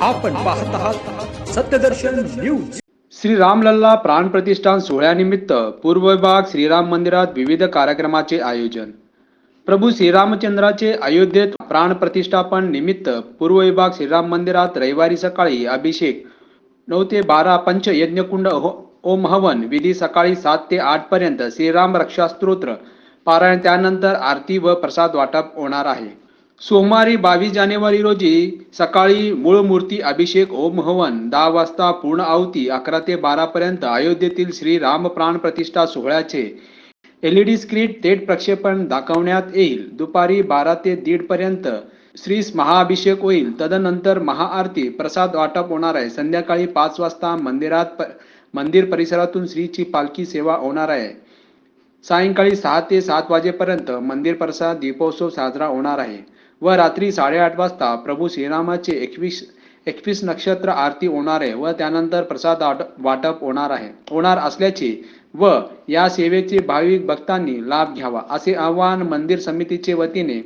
आपण पाहत आहात सत्यदर्शन न्यूज. श्री रामलल्ला प्राण प्रतिष्ठान सोहळ्यानिमित्त पूर्व विभाग श्रीराम मंदिरात विविध कार्यक्रमाचे आयोजन. प्रभू श्रीरामचंद्राचे अयोध्येत प्राण प्रतिष्ठापन निमित्त पूर्व विभाग श्रीराम मंदिरात रविवारी सकाळी अभिषेक नऊ ते बारा पंच यज्ञकुंड हो- ओम हवन विधी सकाळी सात ते आठ पर्यंत श्रीराम रक्षा स्तोत्र पारायण त्यानंतर आरती व प्रसाद वाटप होणार आहे. सोमवारी बावीस जानेवारी रोजी सकाळी मूळ मूर्ती अभिषेक ओम हवन दहा वाजता पूर्ण आवती अकरा ते बारा पर्यंत अयोध्येतील श्री राम प्राण प्रतिष्ठा सोहळ्याचे एलईडी स्क्रीन थेट प्रक्षेपण दाखवण्यात येईल. दुपारी बारा ते दीड पर्यंत श्री महाअभिषेक होईल. तदनंतर महाआरती प्रसाद वाटप होणार आहे. संध्याकाळी पाच वाजता मंदिरात मंदिर परिसरातून श्रीची पालखी सेवा होणार आहे. सायंकाळी सहा ते सात वाजेपर्यंत मंदिर प्रसाद दीपोत्सव साजरा होणार आहे. व रात्री साडेआठ वाजता प्रभू श्रीरामाचे एकवीस एकवीस नक्षत्र आरती होणार आहे व त्यानंतर प्रसाद वाटप होणार आहे. होणार असल्याचे व या सेवेचे भाविक भक्तांनी लाभ घ्यावा असे आवाहन मंदिर समितीचे वतीने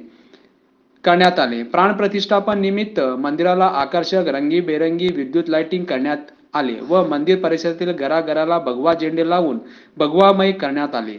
करण्यात आले. प्राण प्रतिष्ठापन निमित्त मंदिराला आकर्षक रंगीबेरंगी विद्युत लाइटिंग करण्यात आले व मंदिर परिसरातील घराघराला भगवा झेंडे लावून भगवामय करण्यात आले.